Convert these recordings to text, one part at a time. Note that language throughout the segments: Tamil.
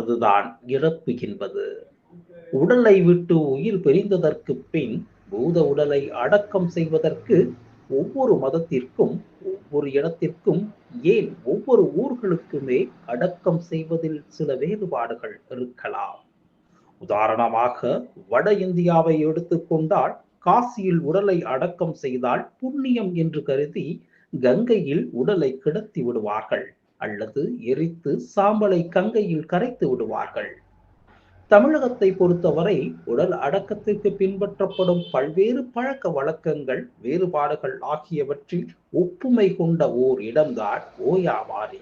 ஏற்பட்டதுதான் இறப்பு என்பது உடலை விட்டு உயிர் பிரிந்ததற்கு பின் பூத உடலை அடக்கம் செய்வதற்கு ஒவ்வொரு மதத்திற்கும் ஒவ்வொரு இடத்திற்கும் ஏன் ஒவ்வொரு ஊர்களுக்குமே அடக்கம் செய்வதில் சில வேறுபாடுகள் இருக்கலாம். உதாரணமாக வட இந்தியாவை எடுத்துக்கொண்டால் காசியில் உடலை அடக்கம் செய்தால் புண்ணியம் என்று கருதி கங்கையில் உடலை கிடத்தி விடுவார்கள். அல்லது எரித்து சாம்பலை கங்கையில் கரைத்து விடுவார்கள். தமிழகத்தை பொறுத்தவரை உடல் அடக்கத்திற்கு பின்பற்றப்படும் பல்வேறு பழக்க வழக்கங்கள் வேறுபாடுகள் ஆகியவற்றில் ஒப்புமை கொண்ட ஓர் இடம்தான் ஓயாவாரி.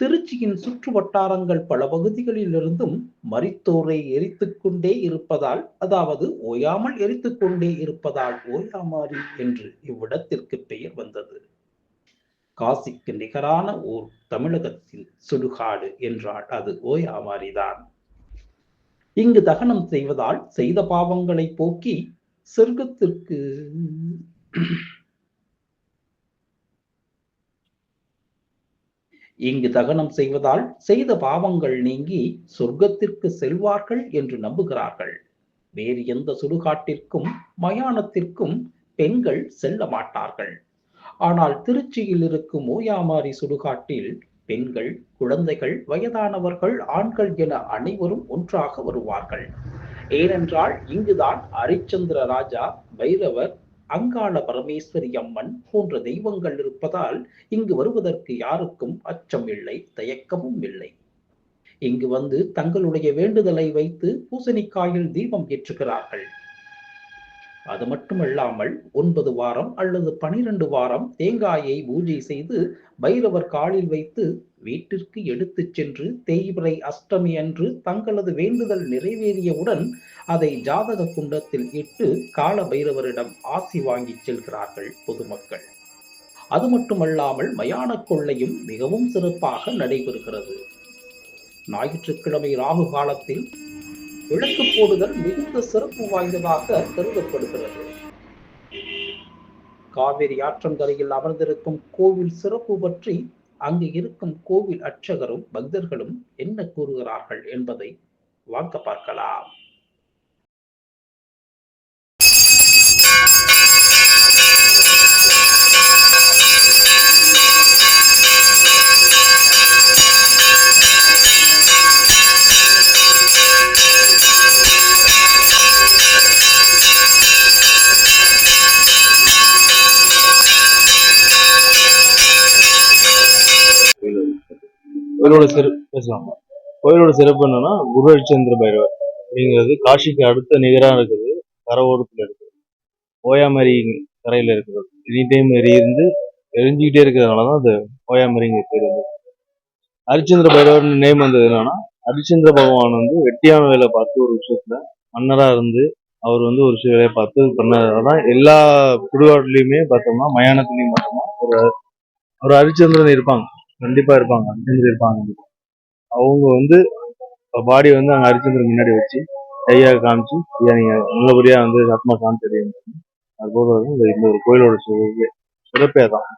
திருச்சியின் சுற்று வட்டாரங்கள் பல பகுதிகளிலிருந்தும் மரித்தோரை எரித்துக்கொண்டே இருப்பதால் அதாவது ஓயாமல் எரித்துக்கொண்டே இருப்பதால் ஓயாமாரி என்று இவ்விடத்திற்கு பெயர் வந்தது. காசிக்கு நிகரான ஓர் தமிழகத்தின் சுடுகாடு என்றால் அது. ஓயாமாரிதான் இங்கு தகனம் செய்வதால் செய்த பாவங்களை போக்கி சொர்க்கத்திற்கு இங்கு தகனம் செய்வதால் செய்த பாவங்கள் நீங்கி சொர்க்கத்திற்கு செல்வார்கள் என்று நம்புகிறார்கள். வேறு எந்த சுடுகாட்டிற்கும் மயானத்திற்கும் பெண்கள் செல்ல மாட்டார்கள். ஆனால் திருச்சியில் இருக்கும் ஓயாமாரி சுடுகாட்டில் பெண்கள் குழந்தைகள் வயதானவர்கள் ஆண்கள் என அனைவரும் ஒன்றாக வருவார்கள். ஏனென்றால் இங்குதான் ஹரிச்சந்திர ராஜா பைரவர் அங்காள பரமேஸ்வரி அம்மன் போன்ற தெய்வங்கள் இருப்பதால் இங்கு வருவதற்கு யாருக்கும் அச்சம் இல்லை தயக்கமும் இல்லை. இங்கு வந்து தங்களுடைய வேண்டுதலை வைத்து பூசணிக்காயில் தீபம் ஏற்றுகிறார்கள். அது மட்டுமல்லாமல் ஒன்பது வாரம் அல்லது பனிரெண்டு வாரம் தேங்காயை பூஜை செய்து பைரவர் காலில் வைத்து வீட்டிற்கு எடுத்துச் சென்று தேய்பிரை அஷ்டமி அன்று தங்களது வேண்டுதல் நிறைவேறியவுடன் அதை ஜாதக குண்டத்தில் இட்டு கால பைரவரிடம் ஆசி வாங்கி செல்கிறார்கள் பொதுமக்கள். அது மட்டுமல்லாமல் மயான கொள்ளையும் மிகவும் சிறப்பாக நடைபெறுகிறது. ஞாயிற்றுக்கிழமை ராகு காலத்தில் விளக்கு போடுதல் மிகுந்த சிறப்பு வாய்ந்ததாக கருதப்படுகிறது. காவிரி ஆற்றங்கரையில் அமர்ந்திருக்கும் கோவில் சிறப்பு பற்றி அங்கு இருக்கும் கோவில் அர்ச்சகரும் பக்தர்களும் என்ன கூறுகிறார்கள் என்பதை வாங்க பார்க்கலாம். கோயிலோட சிறப்பு பேசலாம். கோயிலோட சிறப்பு என்னன்னா குரு ஹரிச்சந்திர பைரவர் அப்படிங்கிறது காஷிக்கு அடுத்த நிகராக இருக்குது கரவோரத்தில் இருக்குது. ஓயாமரி கரையில் இருக்கிறது எனி டைம் எரியிருந்து எரிஞ்சுக்கிட்டே இருக்கிறதுனால தான் அது ஓயாமரிங்க பேர் வந்து. ஹரிச்சந்திர பைரவர்னு நேம் வந்தது என்னன்னா ஹரிச்சந்திர பகவான் வந்து வெட்டியான வேலை பார்த்து ஒரு விஷயத்துல மன்னரா இருந்து அவர் வந்து ஒரு சில வேலையை பார்த்து பண்ணதுனால எல்லா சுடுகாட்டுலயுமே பார்த்தோம்னா மயானத்துலையும் பார்த்தோம்னா ஒரு ஒரு ஹரிச்சந்திரன் இருப்பாங்க. கண்டிப்பா இருப்பாங்க ஹரிச்சந்திரன் இருப்பாங்க. அவங்க வந்து பாடி வந்து அங்க ஹரிச்சந்திரன் முன்னாடி வச்சு ஐயா காமிச்சு ஐயா நீங்க நல்லபடியா வந்து ஆத்மா காமிச்சு தெரியும் அது போக இந்த ஒரு கோயிலோட சிறப்பு சிறப்பே தான்.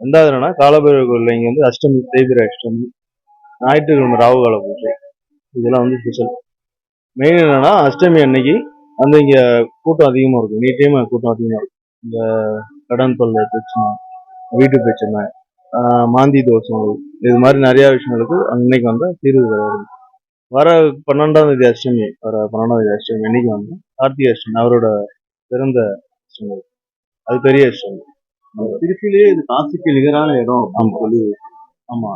ரெண்டாவது என்னன்னா காலபைரவ கோயில் இங்க வந்து அஷ்டமி தேபிர அஷ்டமி ஞாயிற்றுக்கிழமை ராவு கால பூஜை. இதெல்லாம் வந்து ஸ்பெஷல் மெயின் என்னன்னா அஷ்டமி அன்னைக்கு வந்து இங்க கூட்டம் அதிகமா இருக்கும். நீ டைம் கூட்டம் அதிகமா இருக்கும். இந்த கடன் தொல்லை பிரச்சனை வீட்டு பிரச்சனை மாந்தி தோஷங்கள் இது மாதிரி நிறைய விஷயங்களுக்கு அன்னைக்கு வந்து தீர்வு கிடையாது வர பன்னெண்டாம் தேதி அஷ்டமி. வர பன்னெண்டாம் தேதி அஷ்டமி அன்னைக்கு வந்து கார்த்திகை அஷ்டமி அவரோட பிறந்த அஷ்டமி. அது பெரிய அஷ்டமி. திருச்சியிலேயே இது காசிக்கு நிகரான இடம் அப்படின்னு. சொல்லி ஆமா.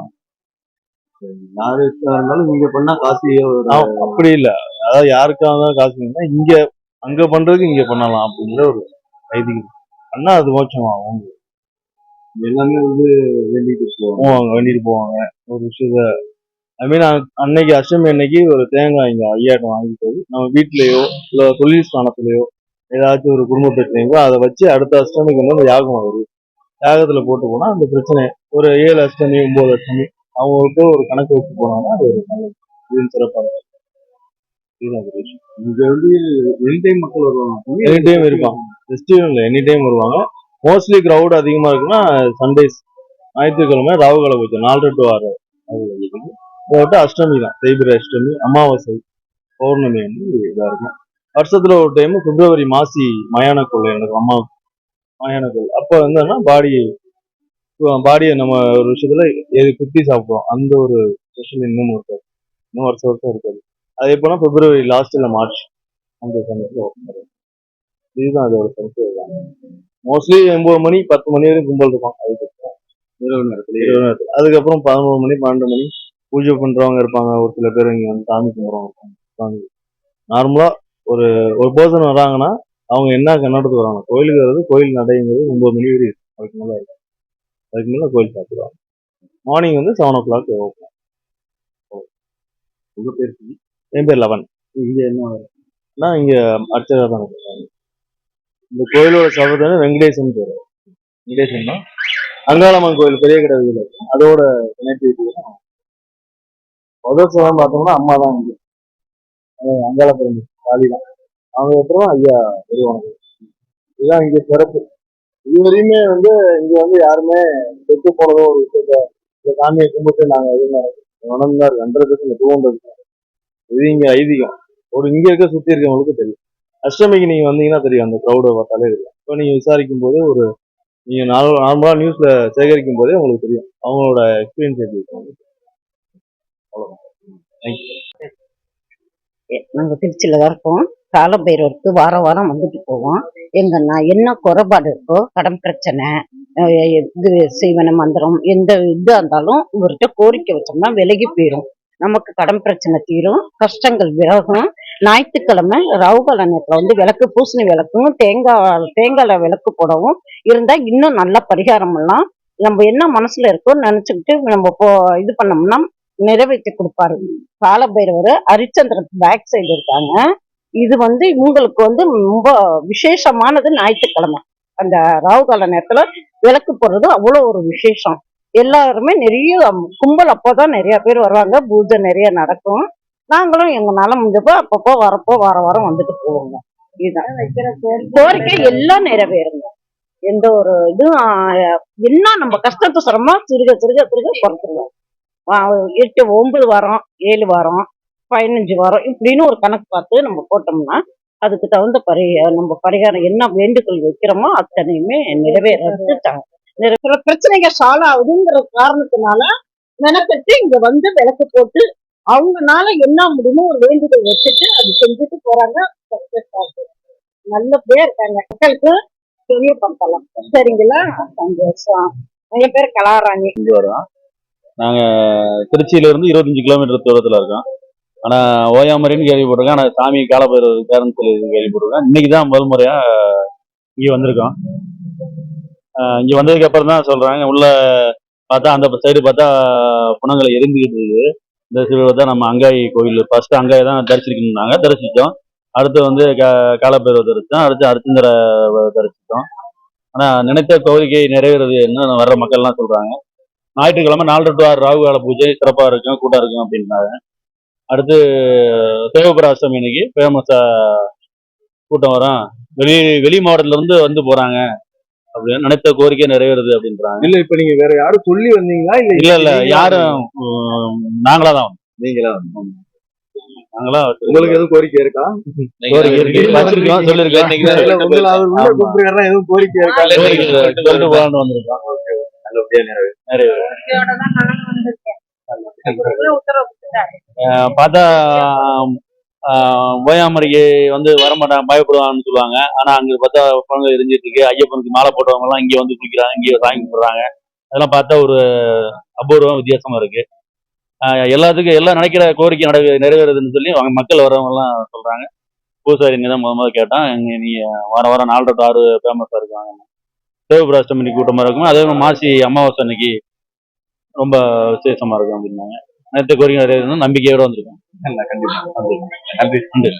யாரு இருந்தாலும் நீங்க பண்ணா காசி அப்படி இல்ல. அதாவது யாருக்காக இருந்தாலும் காசு வேணும்னா இங்க அங்க பண்றதுக்கு இங்க பண்ணலாம் அப்படிங்கிற ஒரு ஐதீகம். அண்ணா அது மோட்சம் ஆகும் எல்லாமே வந்து வேண்டிட்டு போவாங்க. வேண்டிட்டு போவாங்க. ஒரு விஷயத்த ஐ மீன் அன்னைக்கு அஷ்டமி அன்னைக்கு ஒரு தேங்காய் இங்க ஐயாயிரம் வாங்கிட்டு நம்ம வீட்லயோ இல்ல தொழில் ஸ்தானத்திலயோ ஏதாச்சும் ஒரு குடும்ப பிரச்சனைக்கோ அதை வச்சு அடுத்த அஷ்டமிக்கு வந்து யாகம் வருது. யாகத்துல போட்டு போனா அந்த பிரச்சனை ஒரு ஏழு அஷ்டமி ஒன்பது அஷ்டமி அவங்களுக்கு ஒரு கணக்கு வச்சு போனாங்கன்னா அது ஒரு நல்லது. இது சிறப்பாக இங்க வந்து எனி டைம் மக்கள் வருவாங்க. எனி டைம் இருப்பாங்க. ஃபெஸ்டிவல் எனி டைம் வருவாங்க. மோஸ்ட்லி க்ரௌட் அதிகமாக இருக்குன்னா சண்டேஸ் ஞாயிற்றுக்கிழமை ராவுகால பூஜை நாலரை டு ஆறு. போட்டு அஷ்டமி தான். தேய்பிரை அஷ்டமி அமாவாசை பௌர்ணமி வந்து இதாக இருக்கும். வருஷத்தில் ஒரு டைம் பிப்ரவரி மாசி மயான கொள்ளை எனக்கு அம்மா மயான கொள்ளை அப்போ என்னன்னா பாடி பாடியை நம்ம ஒரு விஷயத்துல எது குத்தி சாப்பிடுவோம். அந்த ஒரு ஸ்பெஷல் இன்னமும் இருக்காது இன்னும் வருஷம் வருஷம் இருக்காது. அது எப்போனா பிப்ரவரி லாஸ்ட் இல்லை மார்ச். அந்த சமயத்தில் இதுதான் அதோட கருத்து. மோஸ்ட்லி ஒன்பது மணி பத்து மணி வரைக்கும் கும்பல் இருக்கும். அதுக்கு இரவு நேரத்துல. இரவு நேரத்துல. அதுக்கப்புறம் பதினோரு மணி பன்னெண்டு மணி பூஜை பண்றவங்க இருப்பாங்க. ஒரு சில பேர் இங்க வந்து சாமி கும்பிடுறவங்க இருப்பாங்க. நார்மலா ஒரு ஒரு பர்சன் வராங்கன்னா அவங்க என்ன கண்ணோட்டத்துக்கு வராங்க கோயிலுக்கு வர்றது கோயில் நடைங்கிறது ஒன்பது மணி வரை இருக்கும். அதுக்கு மேல இருக்கும் அதுக்கு மேல கோயில் சாப்பிடுவாங்க மார்னிங் வந்து செவன் ஓ கிளாக் ஓப்பன் உங்க பேர் என் பேர் லெவன். இங்க என்ன? நான் இங்க அர்ச்சகர் தான் இருக்கேன். இந்த கோயிலோட சபதம் வெங்கடேசன் பேர். வெங்கடேசன் தான். அங்காளம்மன் கோயில் பெரிய கடவுள் அதோட கனெக்டிவிட்டி முதல் சதம் பார்த்தோம்னா அம்மா தான் இங்கே. அங்காளபுரம் காலி தான். அவங்க அப்புறம் ஐயா பெருவணக்கம் இதுதான் இங்கே சிறப்பு. இதுவரையுமே வந்து இங்கே வந்து யாருமே செத்து போனதோ ஒரு விஷயத்த இந்த சாமியை கும்பிட்டு நாங்கள் எதுவும் நடந்தார் ஹண்ட்ரட் பர்சன்ட் டூ ஹண்ட்ரட் இது இங்கே ஐதீகம். ஒரு இங்கே இருக்க சுற்றி இருக்கவங்களுக்கு தெரியும். அஷ்டமிக்கு நீங்கள் வந்தீங்கன்னா தெரியும் அந்த க்ரௌடை பார்த்தாலே தெரியும். இப்போ நீங்கள் விசாரிக்கும் போது ஒரு நீங்கள் நீங்க நார்மலாக நியூஸில் சேகரிக்கும் போதே உங்களுக்கு தெரியும். அவங்களோட எக்ஸ்பீரியன்ஸ் எப்படி இருக்கும் நாங்கள் திருச்சியில் திருச்சியில தான் இருக்கோம். காலபைரவருக்கு வாரம் வாரம் வந்துட்டு போவோம். எங்கன்னா என்ன குறைபாடு இருக்கோ கடன் பிரச்சனை இது சீவன மந்திரம் எந்த இது இருந்தாலும் இவர்கிட்ட கோரிக்கை வச்சோம்னா விலகி போயிடும் நமக்கு கடன் பிரச்சனை தீரும். கஷ்டங்கள் விலகும். ஞாயிற்றுக்கிழமை ராகுகால நேரத்தில் வந்து விளக்கு பூசணி விளக்கும் தேங்காய் தேங்காயில் விளக்கு போடவும் இருந்தால் இன்னும் நல்ல பரிகாரம் எல்லாம் நம்ம என்ன மனசுல இருக்கோ நினச்சிக்கிட்டு நம்ம போ இது பண்ணோம்னா நிறைவேற்றி கொடுப்பாரு. காலபைரவர் ஹரிச்சந்திரன் பேக் சைடு இருக்காங்க. இது வந்து இவங்களுக்கு வந்து ரொம்ப விசேஷமானது ஞாயிற்றுக்கிழமை. அந்த ராகுகால நேரத்தில் விளக்கு போடுறது அவ்வளோ ஒரு விசேஷம். எல்லாருமே நிறைய கும்பல் அப்போதான் நிறைய பேர் வருவாங்க. பூஜை நிறைய நடக்கும். நாங்களும் எங்களால முடிஞ்சப்போ அப்பப்போ வரப்போ வார வாரம் வந்துட்டு போவோங்க. இதுதான். கோரிக்கை எல்லாம் நிறைவேறுங்க. எந்த ஒரு இதுவும் என்ன நம்ம கஷ்டத்தை சிரமமா சிறுக சிறுக சிறுக குறைச்சிருவோம். எட்டு ஒன்பது வாரம் ஏழு வாரம் பதினஞ்சு வாரம் இப்படின்னு ஒரு கணக்கு பார்த்து நம்ம போட்டோம்னா அதுக்கு தகுந்த பரி நம்ம பரிகாரம் என்ன வேண்டுகோள் வைக்கிறோமோ அத்தனையுமே நிறைவேறாங்க சில பிரச்சனைகள் சால்வ் ஆகுதுங்கிற காரணத்தினால மெனக்கட்டு இங்க வந்து விளக்கு போட்டு அவங்கனால என்ன முடியுமோ ஒரு வேண்டுதல் வச்சுட்டு அது செஞ்சுட்டு போறாங்க. Success ஆகுது. நல்லபடியா இருக்காங்க. மக்களுக்கு தெரியப்படுத்தலாம் சரிங்களா? சந்தோஷம். எங்க பேர் கலாராணி இங்க வரோம் நாங்க திருச்சியில இருந்து இருபத்தஞ்சு கிலோமீட்டர் தூரத்துல இருக்கோம். ஆனா ஓயாமரின்னு கேள்விப்பட்டிருக்கேன் ஆனா சாமி காலபைரவர் பேரன் சொல்லி கேள்விப்பட்டிருக்கேன் இன்னைக்கு தான் முதல் முறையா இங்க வந்திருக்கோம். இங்க வந்ததுக்கு அப்புறம் தான் சொல்றாங்க. உள்ள பார்த்தா அந்த சைடு பார்த்தா புணங்களை எரிஞ்சுக்கிட்டு இருக்கு இந்த சைடு தான் நம்ம அங்காயி கோயில். ஃபர்ஸ்ட் அங்காயை தான் தரிசிக்கணும்னாங்க தரிசித்தோம் அடுத்து வந்து க காலப்பேரவை தரிசித்தோம். அடுத்து அர்ச்சந்தர தரிசித்தோம். ஆனால் நினைத்த கோரிக்கை நிறைவேறது என்ன வர்ற மக்கள்லாம் சொல்கிறாங்க ஞாயிற்றுக்கிழமை நாலு டு ஆறு ராகு கால பூஜை சிறப்பாக இருக்கும் கூட்டம் இருக்கும் அப்படின்னாங்க. அடுத்து தேவபுர இன்னைக்கு ஃபேமஸாக கூட்டம் வரும். வெளி வெளி மாவட்டத்துலேருந்து வந்து போகிறாங்க அப்படின்னு நினைத்த கோரிக்கை நிறைவேறுது அப்படின்றாங்க. இல்ல இப்ப நீங்க வேற யாரும் சொல்லி வந்தீங்களா? இல்ல இல்ல இல்ல யாரும் உம், நாங்களா தான். நீங்களா? நாங்களா உங்களுக்கு எதுவும் கோரிக்கை இருக்கா? கோரிக்கை கூப்பிடுறாருன்னா எதுவும் கோரிக்கை இருக்கா? சொல்லிட்டு போலான்னு வந்திருக்கோம் பார்த்தா ஓயாமரைக்கு வந்து வரமாட்டாங்க பயப்படுவாங்கன்னு சொல்லுவாங்க. ஆனா அங்க பார்த்தா குழந்தை எரிஞ்சிட்டு இருக்கு. ஐயப்பனுக்கு மாலை போட்டவங்க எல்லாம் இங்க வந்து குளிக்கிறாங்க இங்கே சாமி கும்பிடுறாங்க. அதெல்லாம் பார்த்தா ஒரு அபூர்வம் வித்தியாசமா இருக்கு. எல்லாத்துக்கும் எல்லாம் நினைக்கிற கோரிக்கை நட நிறைவேறுதுன்னு சொல்லி அவங்க மக்கள் வரவங்க எல்லாம் சொல்றாங்க. பூசாரி இங்கே தான் முத முதல் கேட்டான். இங்க நீ வாரம் வாரம் நாலு டு ஆறு ஃபேமஸா இருக்காங்க. தேவபிராஷ்டமி கூட்டமா இருக்கும். அதே மாதிரி மாசி அமாவாசை அன்னைக்கு ரொம்ப விசேஷமா இருக்கும் அப்படின்னாங்க. நேற்று கோரிக்கை நிறைவேறணும் நம்பிக்கையோட வந்திருக்கோம். கண்டிப்பா. நன்றி. நன்றி.